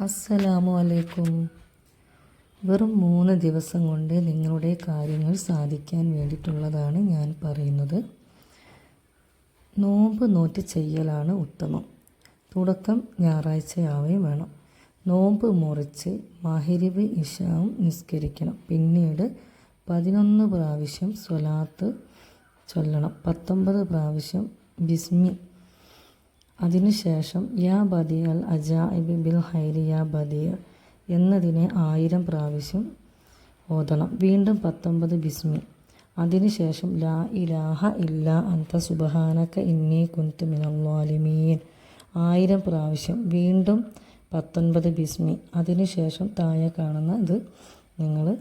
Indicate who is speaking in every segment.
Speaker 1: അസ്സലാമു അലൈക്കും വെറും മൂന്ന് ദിവസം കൊണ്ട് നിങ്ങളുടെ കാര്യങ്ങൾ സാധിക്കാൻ വേണ്ടിയിട്ടുള്ളതാണ് ഞാൻ പറയുന്നത്. നോമ്പ് നോറ്റ് ചെയ്യലാണ് ഉത്തമം. തുടക്കം ഞായറാഴ്ചയാവുകയും വേണം. നോമ്പ് മുറിച്ച് മഹരിബ് ഇഷാവും നിസ്കരിക്കണം. പിന്നീട് പതിനൊന്ന് പ്രാവശ്യം സ്വലാത്ത് ചൊല്ലണം. പത്തൊമ്പത് പ്രാവശ്യം ബിസ്മി അതിനുശേഷം യാ ബദിയൽ അൽ അജാഇബ് ബിൽ ഹൈരി യാ ബദിയ എന്നതിനെ ആയിരം പ്രാവശ്യം ഓതണം. വീണ്ടും പത്തൊമ്പത് ബിസ്മി അതിനുശേഷം ലാ ഇലാഹ ഇല്ല അന്ത സുബഹാനക്ക ഇന്നി കുന്തു മിനല്ലാലിമീൻ ആയിരം പ്രാവശ്യം. വീണ്ടും പത്തൊൻപത് ബിസ്മി അതിനുശേഷം താഴെ കാണുന്ന ഇത് നിങ്ങൾ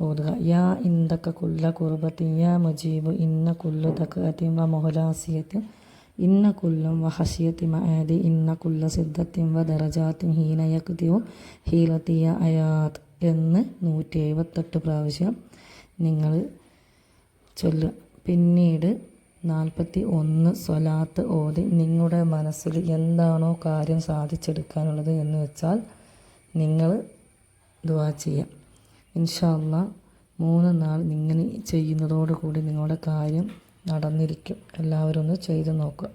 Speaker 1: ഓതുക. യാ ഇന്ദക്ക കുല്ല കുർബത്തി യാ മുജീബ് ഇന്ന കുല്ലു തക്കത്തിൻ വ മൊഹലാസിയത്തിൻ ഇന്ന കുല്ലും വ ഹഷിയത്തി മഅദി ഇന്ന കുല്ല സിദ്ധത്തിൻ വ ദറജാത്തിൻ ഹീന ഹീലത്തിയ അയാത് എന്ന് നൂറ്റി എഴുപത്തെട്ട് പ്രാവശ്യം നിങ്ങൾ ചൊല്ലുക പിന്നീട് നാൽപ്പത്തി ഒന്ന് സ്വലാത്ത് ഓതി നിങ്ങളുടെ മനസ്സിൽ എന്താണോ കാര്യം സാധിച്ചെടുക്കാനുള്ളത് എന്ന് വെച്ചാൽ നിങ്ങൾ ദുവാ ചെയ്യാം. ഇൻഷാല്ല മൂന്ന് നാൾ നിങ്ങൾ ചെയ്യുന്നതോടുകൂടി നിങ്ങളുടെ കാര്യം നടന്നിരിക്കും. എല്ലാവരും ഒന്ന് ചെയ്തു നോക്കുക.